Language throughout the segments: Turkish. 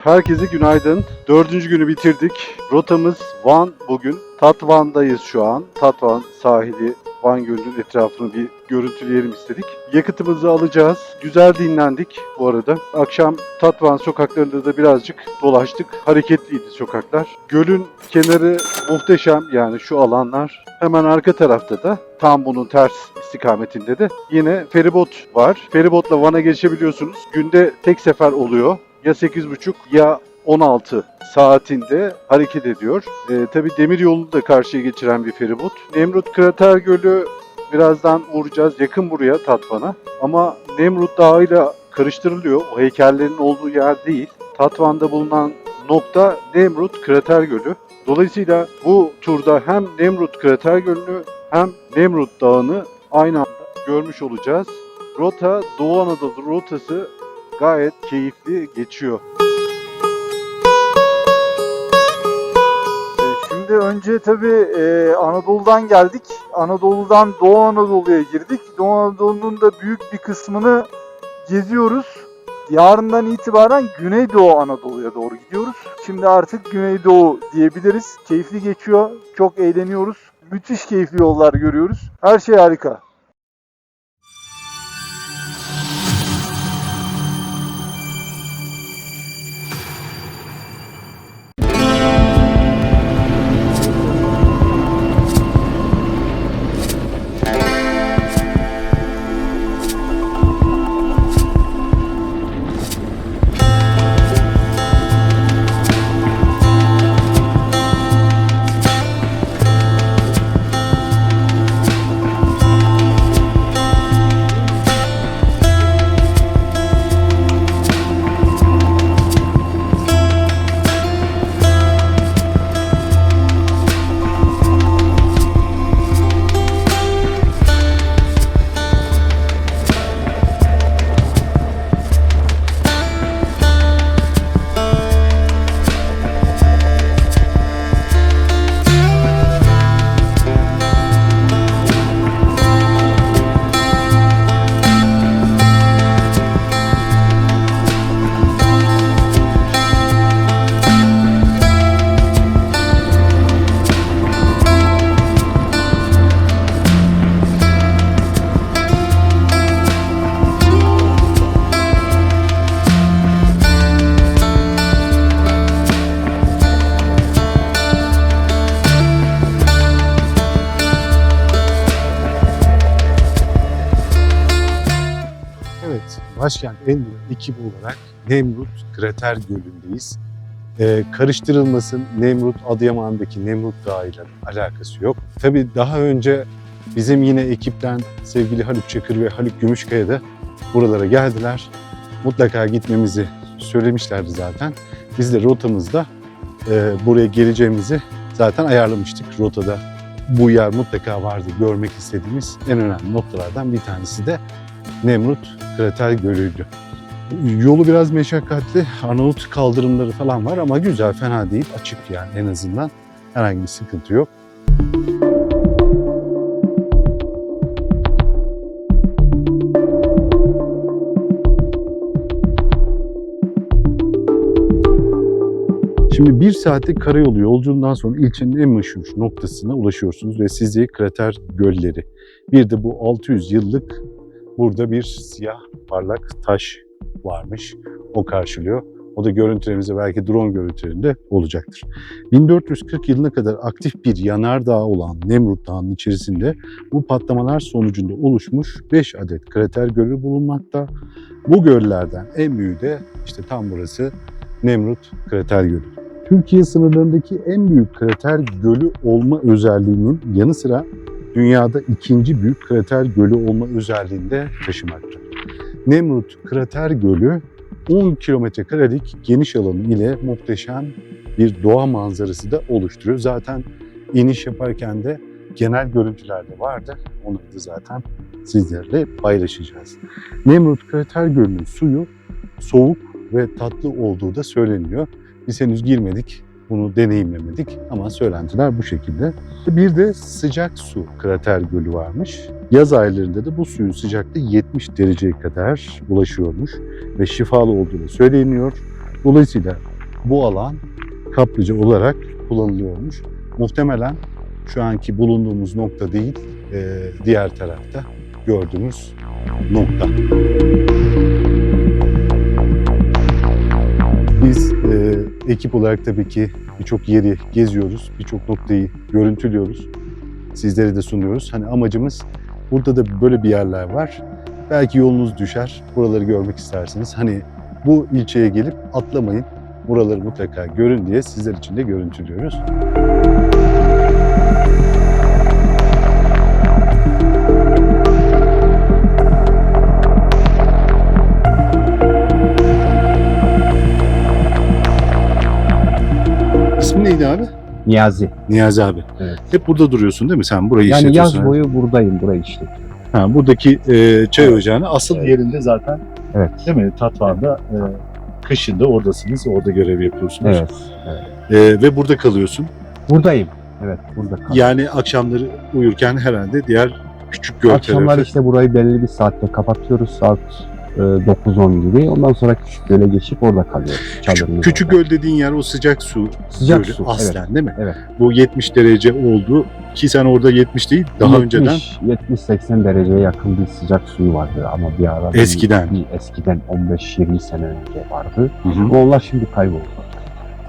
Herkese günaydın. Dördüncü günü bitirdik. Rotamız Van bugün. Tatvan'dayız şu an. Tatvan sahili Van Gölü'nün etrafını bir görüntüleyelim istedik. Yakıtımızı alacağız. Güzel dinlendik bu arada. Akşam Tatvan sokaklarında da birazcık dolaştık. Hareketliydi sokaklar. Gölün kenarı muhteşem yani şu alanlar. Hemen arka tarafta da tam bunun ters istikametinde de yine feribot var. Feribotla Van'a geçebiliyorsunuz. Günde tek sefer oluyor. Ya 8.30 ya 16 saatinde hareket ediyor. Ee, tabii demir yolunu da karşıya geçiren bir feribot. Nemrut Krater Gölü birazdan uğrayacağız. Yakın buraya Tatvan'a. Ama Nemrut Dağı ile karıştırılıyor. O heykellerin olduğu yer değil. Tatvan'da bulunan nokta Nemrut Krater Gölü. Dolayısıyla bu turda hem Nemrut Krater Gölü'nü hem Nemrut Dağı'nı aynı anda görmüş olacağız. Rota Doğu Anadolu rotası gayet keyifli geçiyor. Ee, Şimdi önce tabii e, Anadolu'dan geldik. Anadolu'dan Doğu Anadolu'ya girdik. Doğu Anadolu'nun da büyük bir kısmını geziyoruz. Yarından itibaren Güneydoğu Anadolu'ya doğru gidiyoruz. Şimdi artık Güneydoğu diyebiliriz. Keyifli geçiyor. Çok eğleniyoruz. Müthiş keyifli yollar görüyoruz. Her şey harika. Evet, başkent Enduro ekibi olarak Nemrut Krater Gölü'ndeyiz. Ee, karıştırılmasın Nemrut Adıyaman'daki Nemrut Dağı ile alakası yok. Tabii daha önce bizim yine ekipten sevgili Haluk Çakır ve Haluk Gümüşkaya da buralara geldiler. Mutlaka gitmemizi söylemişlerdi zaten. Biz de rotamızda e, buraya geleceğimizi zaten ayarlamıştık. Rotada bu yer mutlaka vardı görmek istediğimiz en önemli noktalardan bir tanesi de Nemrut Krater Gölü'ydü. Yolu biraz meşakkatli, Arnavut kaldırımları falan var ama güzel, fena değil, açık yani en azından. Herhangi bir sıkıntı yok. Şimdi bir saatlik karayolu yolculuğundan sonra ilçenin en meşhur noktasına ulaşıyorsunuz ve sizi krater gölleri. Bir de bu 600 yıllık burada bir siyah parlak taş varmış. O karşılıyor. O da görüntülerimize belki drone görüntülerinde olacaktır. 1440 yılına kadar aktif bir yanardağ olan Nemrut Dağı'nın içerisinde bu patlamalar sonucunda oluşmuş 5 adet krater gölü bulunmakta. Bu göllerden en büyüğü de işte tam burası Nemrut Krater Gölü. Türkiye sınırlarındaki en büyük krater gölü olma özelliğinin yanı sıra dünyada ikinci büyük krater gölü olma özelliğini de taşımakta. Nemrut Krater Gölü 10 kilometre karelik geniş alanı ile muhteşem bir doğa manzarası da oluşturuyor. Zaten iniş yaparken de genel görüntülerde vardı. Onları da zaten sizlerle paylaşacağız. Nemrut Krater Gölü'nün suyu soğuk ve tatlı olduğu da söyleniyor. Biz henüz girmedik, bunu deneyimlemedik ama söylentiler bu şekilde. Bir de sıcak su krater gölü varmış. Yaz aylarında da bu suyun sıcaklığı 70 dereceye kadar ulaşıyormuş ve şifalı olduğu söyleniyor. Dolayısıyla bu alan kaplıca olarak kullanılıyormuş. Muhtemelen şu anki bulunduğumuz nokta değil, e, diğer tarafta gördüğümüz nokta. Biz e, ekip olarak tabii ki birçok yeri geziyoruz, birçok noktayı görüntülüyoruz. Sizlere de sunuyoruz. Hani amacımız burada da böyle bir yerler var. Belki yolunuz düşer, buraları görmek isterseniz. Hani bu ilçeye gelip atlamayın, buraları mutlaka görün diye sizler için de görüntülüyoruz. İsmin neydi abi? Niyazi. Niyazi abi. Evet. Hep burada duruyorsun değil mi? Sen burayı Yani işletiyorsun. yaz boyu buradayım, burayı işletiyorum. Ha, buradaki e, çay Evet. ocağını asıl Evet. yerinde zaten Evet. değil mi? Tatvan'da e, kışında oradasınız, orada görev yapıyorsunuz. Evet. E, ve burada kalıyorsun. Buradayım. Evet, burada kalıyorum. Yani akşamları uyurken herhalde diğer küçük göl Akşamlar tarafı. işte burayı belli bir saatte kapatıyoruz. Saat 9-10 gibi. Ondan sonra küçük göle geçip orada kalıyoruz. Küçük, küçük göl dediğin yer o sıcak su Sıcak gölü su. aslen Evet. değil mi? Evet. Bu 70 derece oldu ki sen orada 70 değil daha 70, önceden 70-80 dereceye yakın bir sıcak suyu vardı ama bir ara bir- Eskiden. bir eskiden 15-20 sene önce vardı. Hı hı. Ama onlar şimdi kayboldu.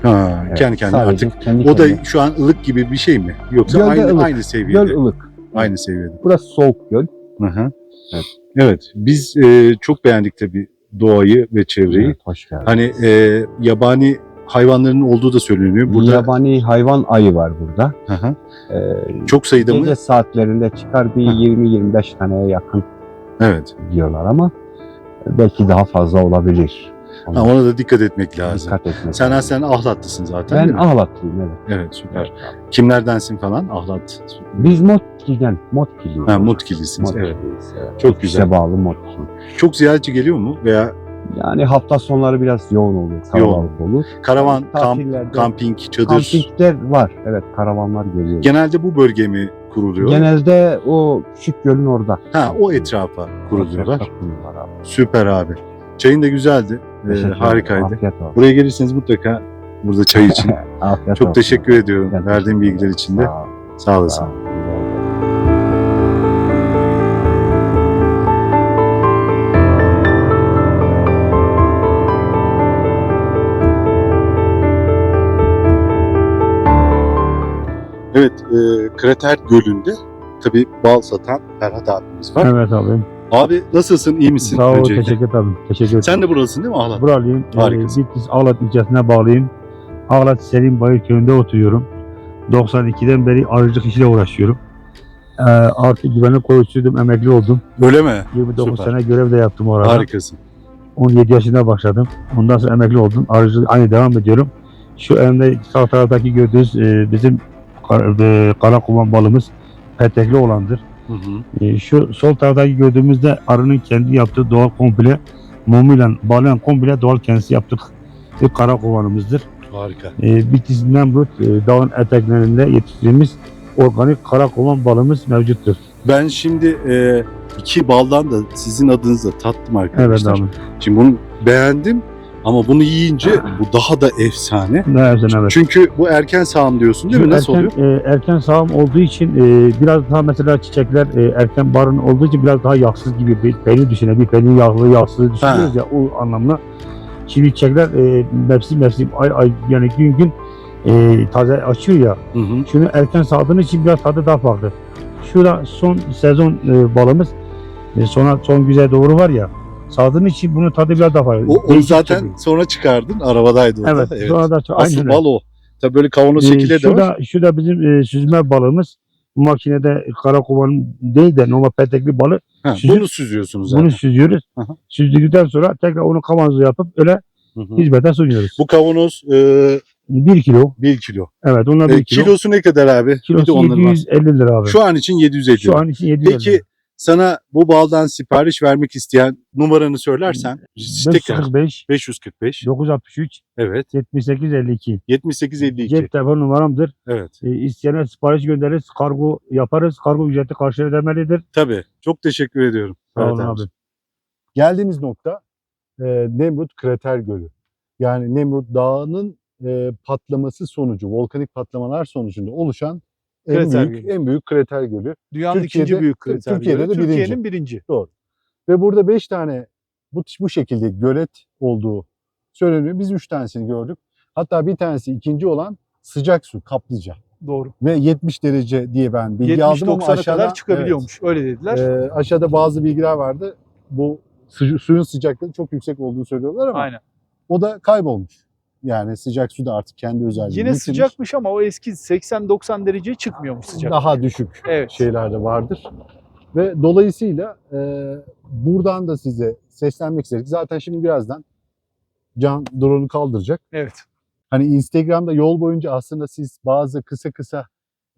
ha, Evet, kendi kendine artık kendi o da kendine. şu an ılık gibi bir şey mi? Yoksa Gölde aynı ılık. aynı seviyede. göl ılık. Aynı seviyede. Burası soğuk göl. Hı hı. Evet. Evet. Biz e, çok beğendik tabii doğayı ve çevreyi. Evet, hoş geldin. Hani e, yabani hayvanların olduğu da söyleniyor. Burada Yabani hayvan ayı var burada. Hı hı. Ee, çok sayıda mı? Gece saatlerinde çıkar bir Ha. 20-25 taneye yakın Evet. diyorlar ama belki daha fazla olabilir. Ona Ha, ona da dikkat etmek lazım. dikkat etmek Sen lazım. aslen Ahlatlısın zaten Ben? Ahlatlıyım evet. Evet süper. Evet. Kimlerdensin falan? Ahlat. Biz Motki'den, Motkiliyiz. Ha, Mutkilisiniz. Evet. Evet. Çok güzel. bağlı Motki. Çok ziyaretçi geliyor mu? Veya Yani hafta sonları biraz yoğun olur, kalabalık olur. karavan, kamp, kamping, çadır. kampingler var. Evet, karavanlar geliyor. Genelde bu bölge mi kuruluyor? Genelde o küçük gölün orada. Ha, o etrafa kuruluyorlar. Etrafta kuruluyorlar abi. Süper abi. Çayın da güzeldi. Ee, harikaydı. Afiyet olsun. Buraya gelirseniz mutlaka burada çay için. Afiyet Çok olsun. teşekkür ediyorum Ben verdiğin teşekkür bilgiler için de. Sağ ol. Sağ olasın. Sağ ol. Evet, e, Krater Gölü'nde tabii bal satan Ferhat abimiz var. Evet abi. Abi nasılsın, iyi misin? Sağ ol, öncelikle? teşekkür ederim. Teşekkür ederim. Sen de buralısın değil mi Ahlat? Buralıyım. Harikasın. Ee, Bitlis Ağlat ilçesine bağlıyım. Ağlat Selim Bayır köyünde oturuyorum. 92'den beri arıcılık işiyle uğraşıyorum. Ee, artık güvenlik korucuydum, emekli oldum. Öyle mi? 29 Süper. sene görev de yaptım orada. Harikasın. 17 yaşında başladım. Ondan sonra emekli oldum. Arıcılık aynı devam ediyorum. Şu elimde sağ taraftaki gördüğünüz e, bizim kar, e, karakuman balımız petekli olandır. Hı hı. E, şu sol taraftaki gördüğümüzde arının kendi yaptığı doğal komple mumuyla bağlayan komple doğal kendisi yaptık bir kara kovanımızdır. Harika. E, Bitlis Nemrut e, dağın eteklerinde yetiştirdiğimiz organik kara kovan balımız mevcuttur. Ben şimdi e, iki baldan da sizin adınızla tattım Evet arkadaşlar. abi. Şimdi bunu beğendim ama bunu yiyince bu daha da efsane. Ne yapsın evet. Çünkü bu erken sağım diyorsun değil mi? Şimdi Nasıl erken, oluyor? e, erken sağım olduğu için e, biraz daha mesela çiçekler e, erken barın olduğu için biraz daha yağsız gibi bir peynir düşünün. Bir peynir yağlı yağsız düşünüyoruz ya o anlamda. Şimdi çiçekler e, mevsim mevsim ay ay yani gün gün e, taze açıyor ya. Hı hı. Şunu erken sağdığın için biraz tadı daha farklı. Şurada son sezon e, balımız e, sona son güzel doğru var ya. Sağdığın için bunun tadı biraz daha farklı. O, onu zaten çıkıyor. sonra çıkardın. Arabadaydı orada. Evet, sonra da Asıl aynen bal o. Tabii böyle kavanoz Ee, şekilde de şu var. da, şu da bizim e, süzme balığımız. Bu makinede karakovan değil de normal petekli balı. Ha, süzüp- bunu süzüyorsunuz zaten. Bunu süzüyoruz. Hı. Süzdükten sonra tekrar onu kavanoza yapıp öyle Hı hı. hizmete sunuyoruz. Bu kavanoz e, 1 kilo. 1 kilo. Evet onlar E, 1 kilo. kilosu ne kadar abi? Kilosu onları var. 750 lira abi. Şu an için 750 Şu an için 750 Peki sana bu baldan sipariş vermek isteyen numaranı söylersen tekrar 545 545 963 evet 78 52. 7852 Cep telefon numaramdır. evet E, isteyene sipariş göndeririz. Kargo yaparız. Kargo ücreti karşı ödemelidir. tabii çok teşekkür ediyorum. Sağ Evet olun abi. abi. Geldiğimiz nokta e, Nemrut Krater Gölü. Yani Nemrut Dağı'nın e, patlaması sonucu, volkanik patlamalar sonucunda oluşan en Krater büyük Gölü. en büyük krater gölü. Dünyanın Türkiye'de- ikinci büyük krater Türkiye'de gölü. de birinci. Türkiye'nin birinci. Ve burada 5 tane bu, bu şekilde gölet olduğu söyleniyor. Biz 3 tanesini gördük. Hatta bir tanesi ikinci olan sıcak su, kaplıca. Doğru. Ve 70 derece diye ben bilgi aldım ama 70-90'a aşağıda kadar çıkabiliyormuş. Öyle dediler. Evet, e, aşağıda bazı bilgiler vardı. Bu su- suyun sıcaklığı çok yüksek olduğunu söylüyorlar ama Aynen. o da kaybolmuş. Yani sıcak su da artık kendi özelliğini Yine yitirmiş. sıcakmış ama o eski 80-90 dereceye çıkmıyormuş sıcak. Daha düşük Evet. şeyler de vardır. Ve dolayısıyla e, buradan da size seslenmek istedik. Zaten şimdi birazdan Can drone'u kaldıracak. Evet. Hani Instagram'da yol boyunca aslında siz bazı kısa kısa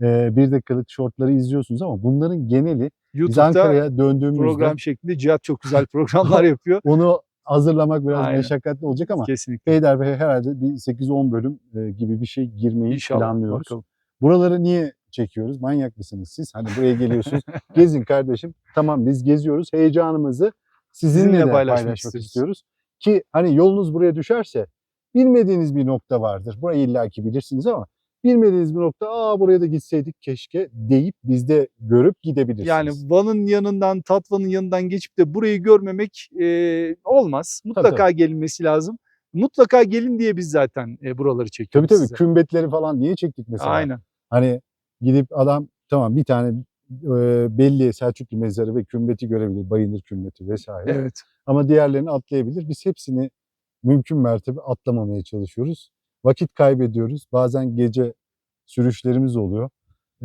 e, bir dakikalık shortları izliyorsunuz ama bunların geneli biz YouTube'da Ankara'ya döndüğümüzde program şeklinde Cihat çok güzel programlar yapıyor. onu hazırlamak biraz Aynen. meşakkatli olacak ama Kesinlikle. Peyder Bey herhalde bir 8-10 bölüm e, gibi bir şey girmeyi İnşallah. planlıyoruz. Bakalım. Buraları niye çekiyoruz? Manyak mısınız siz? Hani buraya geliyorsunuz. gezin kardeşim. Tamam biz geziyoruz. Heyecanımızı sizinle, Sizinle de paylaşmak paylaşmak, istiyoruz. Ki hani yolunuz buraya düşerse bilmediğiniz bir nokta vardır. Burayı illaki bilirsiniz ama bilmediğiniz bir nokta aa buraya da gitseydik keşke deyip biz de görüp gidebilirsiniz. Yani Van'ın yanından, Tatvan'ın yanından geçip de burayı görmemek e, olmaz. Mutlaka gelinmesi lazım. Mutlaka gelin diye biz zaten e, buraları tabii çekiyoruz tabii size. kümbetleri falan niye çektik mesela? Aynen. Hani gidip adam tamam bir tane e, belli Selçuklu mezarı ve kümbeti görebilir. Bayındır kümbeti vesaire. Evet. Ama diğerlerini atlayabilir. Biz hepsini mümkün mertebe atlamamaya çalışıyoruz. Vakit kaybediyoruz. Bazen gece sürüşlerimiz oluyor.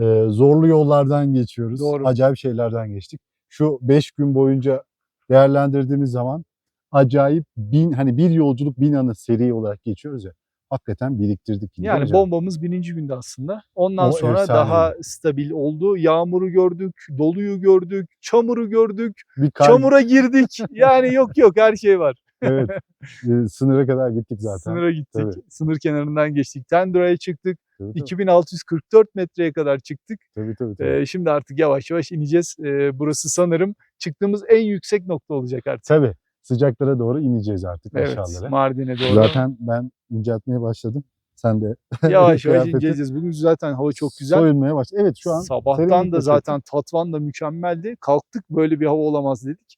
Ee, zorlu yollardan geçiyoruz. Doğru. Acayip şeylerden geçtik. Şu 5 gün boyunca değerlendirdiğimiz zaman acayip bin hani bir yolculuk bin anı seri olarak geçiyoruz ya. Hakikaten biriktirdik. Yani hocam. bombamız bininci günde aslında. Ondan O sonra efsane. daha stabil oldu. Yağmuru gördük, doluyu gördük, çamuru gördük, bir kar- çamura girdik. Yani yok yok her şey var. Evet. Sınıra kadar gittik zaten. Sınıra gittik. Tabii. Sınır kenarından geçtik. Tendura'ya çıktık. Tabii, tabii, 2644 metreye kadar çıktık. tabii, tabii, tabii. Ee, şimdi artık yavaş yavaş ineceğiz. Ee, burası sanırım çıktığımız en yüksek nokta olacak artık. Tabii. Sıcaklara doğru ineceğiz artık Evet, aşağılara. Mardin'e doğru. Zaten ben inceltmeye başladım. Sen de yavaş yavaş ineceğiz. Bugün zaten hava çok güzel. soyulmaya başladı. Evet şu an Sabahtan da zaten Tatvan da mükemmeldi. Kalktık böyle bir hava olamaz dedik.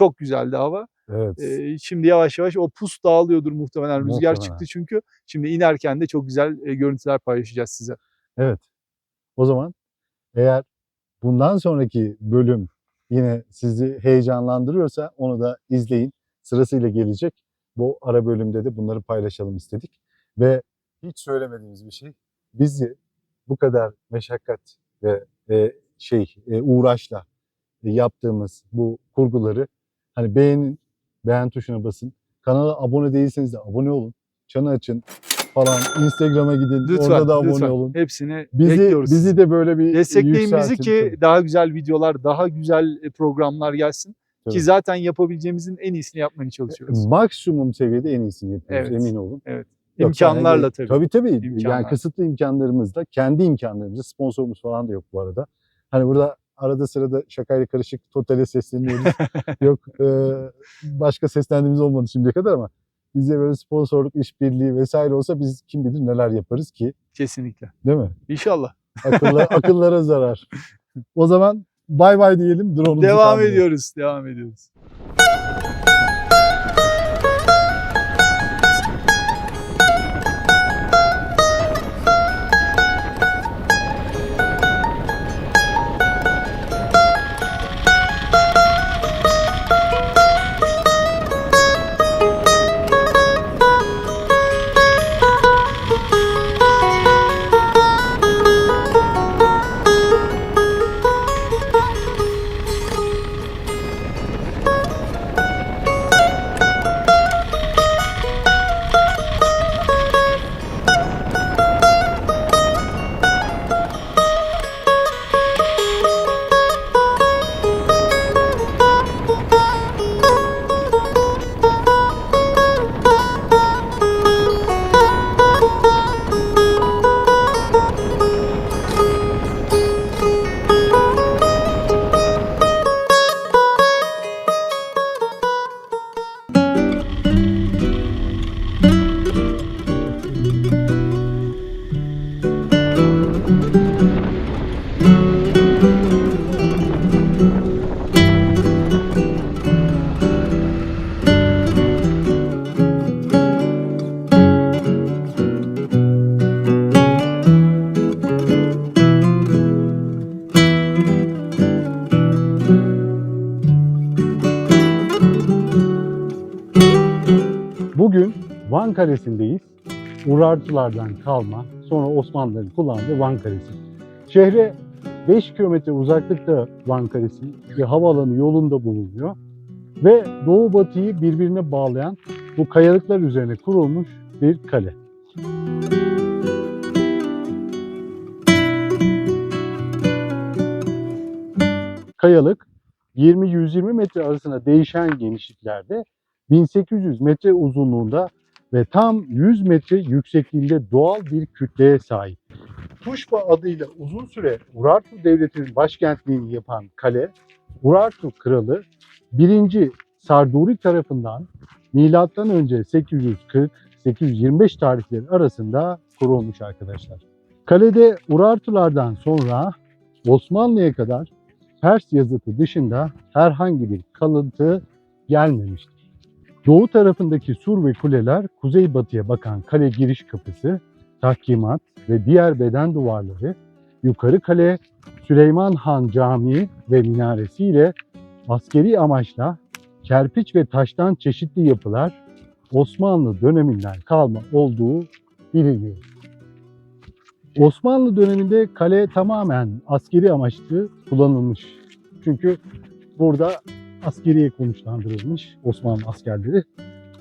Çok güzeldi hava. Evet. Ee, şimdi yavaş yavaş o pus dağılıyordur muhtemelen. Rüzgar Muhtemelen. çıktı çünkü. Şimdi inerken de çok güzel e, görüntüler paylaşacağız size. Evet. O zaman eğer bundan sonraki bölüm yine sizi heyecanlandırıyorsa onu da izleyin. Sırasıyla gelecek. Bu ara bölümde de bunları paylaşalım istedik. Ve hiç söylemediğimiz bir şey. Bizi bu kadar meşakkat ve e, şey e, uğraşla yaptığımız bu kurguları hani beğenin, beğen tuşuna basın. Kanala abone değilseniz de abone olun. Çanı açın falan. Instagram'a gidin. Lütfen, Orada da abone lütfen. olun. Hepsini Bizi bekliyoruz. bizi de böyle bir Destekleyin bizi ki tabii. daha güzel videolar, daha güzel e, programlar gelsin. Tabii. Ki zaten yapabileceğimizin en iyisini yapmaya çalışıyoruz. maksimum seviyede en iyisini yapıyoruz Evet. emin olun. Evet. Yoksa İmkanlarla hani- tabii. Tabii tabii. Yani kısıtlı imkanlarımızla, kendi imkanlarımızla sponsorumuz falan da yok bu arada. Hani burada arada sırada şakayla karışık totale sesleniyoruz. yok e, başka seslendiğimiz olmadı şimdiye kadar ama bize böyle sponsorluk, işbirliği vesaire olsa biz kim bilir neler yaparız ki Kesinlikle. değil mi? İnşallah. Akıllı, akıllara zarar. O zaman bay bay diyelim. Drone'umuzu Devam kaldıralım. ediyoruz. Devam ediyoruz. Kalesi'ndeyiz. Urartulardan kalma, sonra Osmanlıların kullandığı Van Kalesi. Şehre 5 kilometre uzaklıkta Van Kalesi ve havaalanı yolunda bulunuyor. Ve doğu batıyı birbirine bağlayan bu kayalıklar üzerine kurulmuş bir kale. Kayalık 20-120 metre arasında değişen genişliklerde 1800 metre uzunluğunda ve tam 100 metre yüksekliğinde doğal bir kütleye sahip. Tuşba adıyla uzun süre Urartu Devleti'nin başkentliğini yapan kale, Urartu Kralı 1. Sarduri tarafından önce 840-825 tarihleri arasında kurulmuş arkadaşlar. Kalede Urartulardan sonra Osmanlı'ya kadar Pers yazıtı dışında herhangi bir kalıntı gelmemiştir. Doğu tarafındaki sur ve kuleler kuzeybatıya bakan kale giriş kapısı, tahkimat ve diğer beden duvarları, yukarı kale, Süleyman Han Camii ve minaresiyle askeri amaçla kerpiç ve taştan çeşitli yapılar Osmanlı döneminden kalma olduğu biliniyor. Osmanlı döneminde kale tamamen askeri amaçlı kullanılmış. Çünkü burada askeriye konuşlandırılmış Osmanlı askerleri.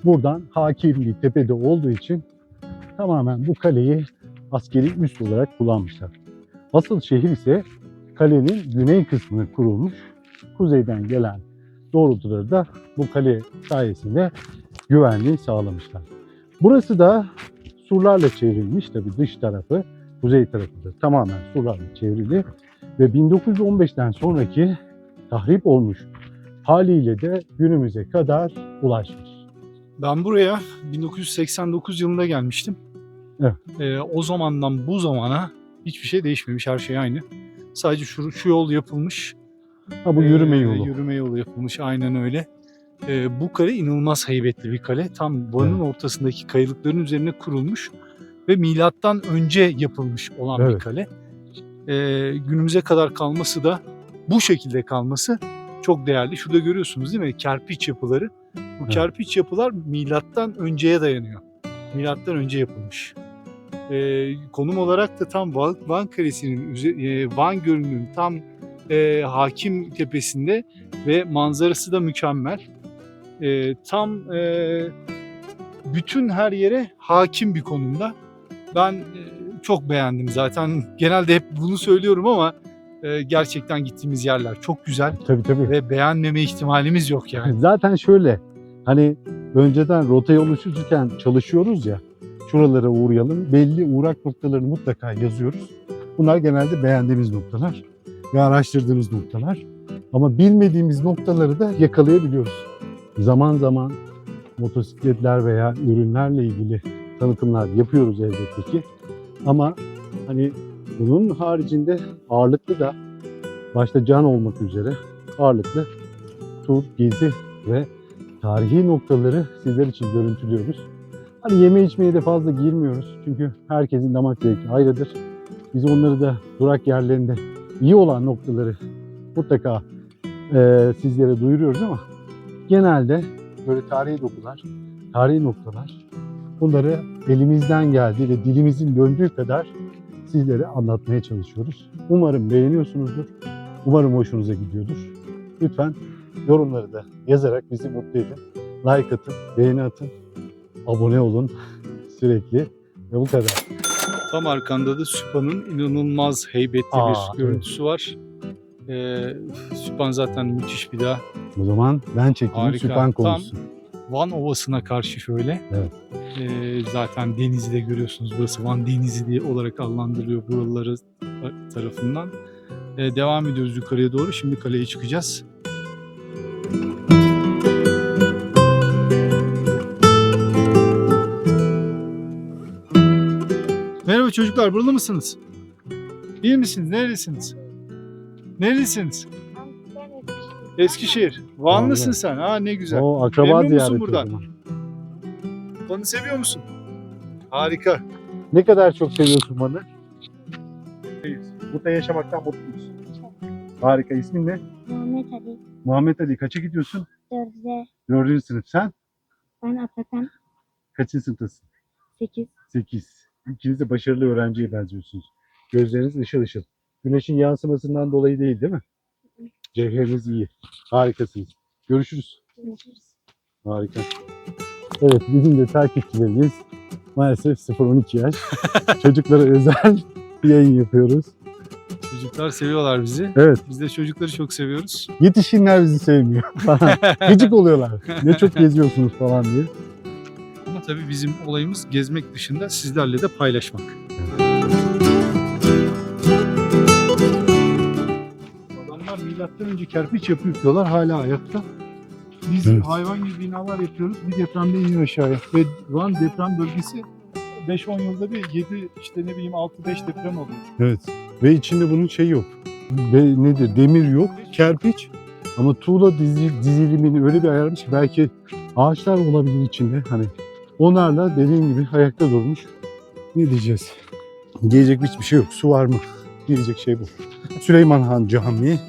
Buradan hakim bir tepede olduğu için tamamen bu kaleyi askeri üs olarak kullanmışlar. Asıl şehir ise kalenin güney kısmına kurulmuş. Kuzeyden gelen doğrultuları da bu kale sayesinde güvenliği sağlamışlar. Burası da surlarla çevrilmiş tabii dış tarafı, kuzey tarafı da tamamen surlarla çevrili ve 1915'ten sonraki tahrip olmuş haliyle de günümüze kadar ulaşmış. Ben buraya 1989 yılında gelmiştim. Evet. Ee, o zamandan bu zamana hiçbir şey değişmemiş. Her şey aynı. Sadece şu, şu yol yapılmış. Ha bu yürüme Ee, yolu. Yürüme yolu yapılmış. Aynen öyle. Ee, bu kale inanılmaz heybetli bir kale. Tam Van'ın ortasındaki kayalıkların üzerine kurulmuş ve milattan önce yapılmış olan bir Evet. kale. Ee, günümüze kadar kalması da bu şekilde kalması çok değerli. Şurada görüyorsunuz değil mi? Kerpiç yapıları. Bu Evet. kerpiç yapılar milattan önceye dayanıyor. Milattan önce yapılmış. Ee, konum olarak da tam Van, Van Kalesi'nin, e, Van Gölü'nün tam e, hakim tepesinde ve manzarası da mükemmel. E, tam e, bütün her yere hakim bir konumda. Ben e, çok beğendim zaten. Genelde hep bunu söylüyorum ama e, gerçekten gittiğimiz yerler çok güzel Tabii tabii. ve beğenmeme ihtimalimiz yok yani. Zaten şöyle hani önceden rotayı oluştururken çalışıyoruz ya şuralara uğrayalım. Belli uğrak noktalarını mutlaka yazıyoruz. Bunlar genelde beğendiğimiz noktalar ve araştırdığımız noktalar. Ama bilmediğimiz noktaları da yakalayabiliyoruz. Zaman zaman motosikletler veya ürünlerle ilgili tanıtımlar yapıyoruz elbette ki. Ama hani bunun haricinde ağırlıklı da başta can olmak üzere ağırlıklı tur, gezi ve tarihi noktaları sizler için görüntülüyoruz. Hani yeme içmeye de fazla girmiyoruz. Çünkü herkesin damak zevki ayrıdır. Biz onları da durak yerlerinde iyi olan noktaları mutlaka eee, sizlere duyuruyoruz ama genelde böyle tarihi dokular, tarihi noktalar bunları elimizden geldiği ve dilimizin döndüğü kadar sizlere anlatmaya çalışıyoruz. Umarım beğeniyorsunuzdur. Umarım hoşunuza gidiyordur. Lütfen yorumları da yazarak bizi mutlu edin. Like atın, beğeni atın, abone olun sürekli ve bu kadar. Tam arkanda da Süphan'ın inanılmaz heybetli Aa, bir görüntüsü var. Ee, Süphan zaten müthiş bir dağ. O zaman ben çekeyim Tam- konuşsun. Van Ovası'na karşı şöyle. Evet. Ee, zaten denizi de görüyorsunuz. Burası Van Denizi diye olarak adlandırılıyor buraları tarafından. Ee, devam ediyoruz yukarıya doğru. Şimdi kaleye çıkacağız. Merhaba çocuklar, burada mısınız? İyi misiniz? Nerelisiniz? Nerelisiniz? Eskişehir. Vanlısın Vanlı. sen. Ha ne güzel. O akraba Memnun musun ziyareti buradan? zaman. Van'ı seviyor musun? Harika. Ne kadar çok seviyorsun Van'ı? Burada yaşamaktan mutluyuz. Harika. İsmin ne? Muhammed Ali Muhammed Ali. Kaça gidiyorsun? Dörde Dördüncü sınıf. Sen? ben Atakan Kaçıncı sınıftasın? 8. 8. İkiniz de başarılı öğrenciye benziyorsunuz. Gözleriniz ışıl ışıl. Güneşin yansımasından dolayı değil değil mi? Cevheriniz iyi. Harikasınız. Görüşürüz. Görüşürüz. Harika. Evet bizim de takipçilerimiz maalesef 0-12 yaş. Çocuklara özel yayın yapıyoruz. Çocuklar seviyorlar bizi. Evet Biz de çocukları çok seviyoruz. yetişkinler bizi sevmiyor falan. Gıcık oluyorlar. Ne çok geziyorsunuz falan diye. Ama tabii bizim olayımız gezmek dışında sizlerle de paylaşmak. Milattan önce kerpiç yapıyor diyorlar hala ayakta. Biz Evet. hayvan gibi binalar yapıyoruz. Bir depremde iniyor aşağıya. Ve Van deprem bölgesi 5-10 yılda bir 7 işte ne bileyim 6-5 deprem oluyor. Evet. Ve içinde bunun şey yok. Ve nedir? Demir yok. Kerpiç. Ama tuğla dizi, dizilimini öyle bir ayarlamış ki belki ağaçlar olabilir içinde. Hani onlarla dediğim gibi ayakta durmuş. Ne diyeceğiz? Diyecek hiçbir şey yok. Su var mı? Diyecek şey bu. Süleyman Han Camii.